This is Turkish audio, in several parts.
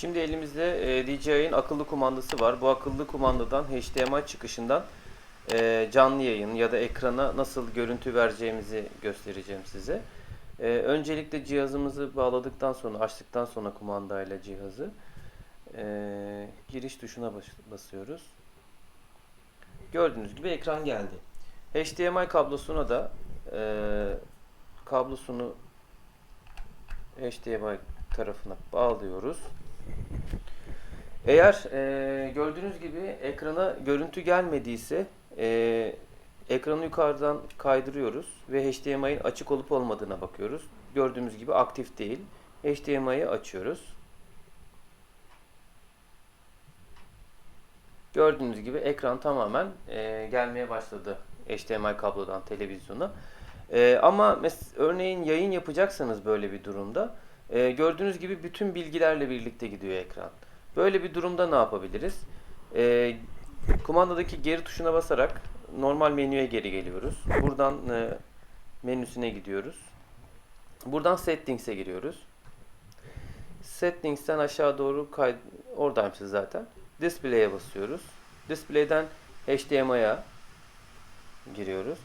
Şimdi elimizde e, DJI'nin akıllı kumandası var. Bu akıllı kumandadan HDMI çıkışından e, canlı yayın ya da ekrana nasıl görüntü vereceğimizi göstereceğim size. E, öncelikle cihazımızı bağladıktan sonra, açtıktan sonra kumandayla cihazı e, giriş tuşuna bas- basıyoruz. Gördüğünüz gibi ekran geldi. HDMI kablosuna da e, kablosunu HDMI tarafına bağlıyoruz. Eğer e, gördüğünüz gibi ekrana görüntü gelmediyse e, ekranı yukarıdan kaydırıyoruz ve HDMI'nin açık olup olmadığına bakıyoruz. Gördüğümüz gibi aktif değil. HDMI'yi açıyoruz. Gördüğünüz gibi ekran tamamen e, gelmeye başladı HDMI kablodan televizyona. E, ama örneğin yayın yapacaksanız böyle bir durumda e, gördüğünüz gibi bütün bilgilerle birlikte gidiyor ekran. Böyle bir durumda ne yapabiliriz? E, kumandadaki geri tuşuna basarak normal menüye geri geliyoruz. Buradan e, menüsüne gidiyoruz. Buradan settings'e giriyoruz. Settings'ten aşağı doğru kay oradayım siz zaten. Display'e basıyoruz. Display'den HDMI'ye giriyoruz.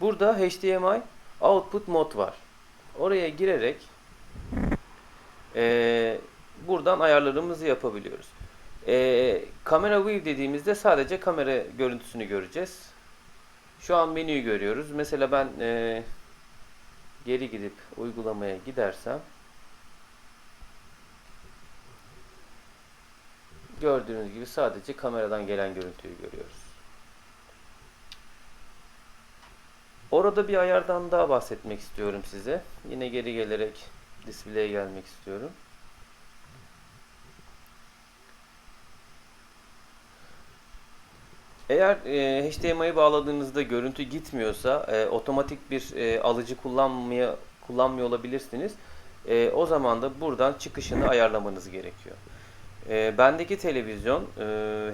Burada HDMI output mod var. Oraya girerek eee, buradan ayarlarımızı yapabiliyoruz. Eee, kamera view dediğimizde sadece kamera görüntüsünü göreceğiz. Şu an menüyü görüyoruz. Mesela ben eee, geri gidip uygulamaya gidersem gördüğünüz gibi sadece kameradan gelen görüntüyü görüyoruz. Orada bir ayardan daha bahsetmek istiyorum size. Yine geri gelerek display'e gelmek istiyorum. Eğer e, HDMI'yi bağladığınızda görüntü gitmiyorsa e, otomatik bir e, alıcı kullanmaya kullanmıyor olabilirsiniz. E, o zaman da buradan çıkışını ayarlamanız gerekiyor. E, bendeki televizyon e,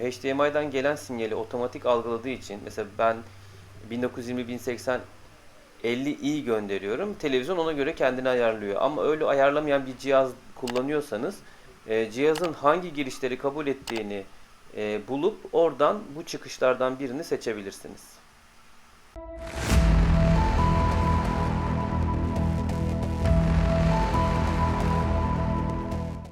HDMI'den gelen sinyali otomatik algıladığı için mesela ben 1920-1080 50i gönderiyorum. Televizyon ona göre kendini ayarlıyor. Ama öyle ayarlamayan bir cihaz kullanıyorsanız e, cihazın hangi girişleri kabul ettiğini bulup oradan bu çıkışlardan birini seçebilirsiniz.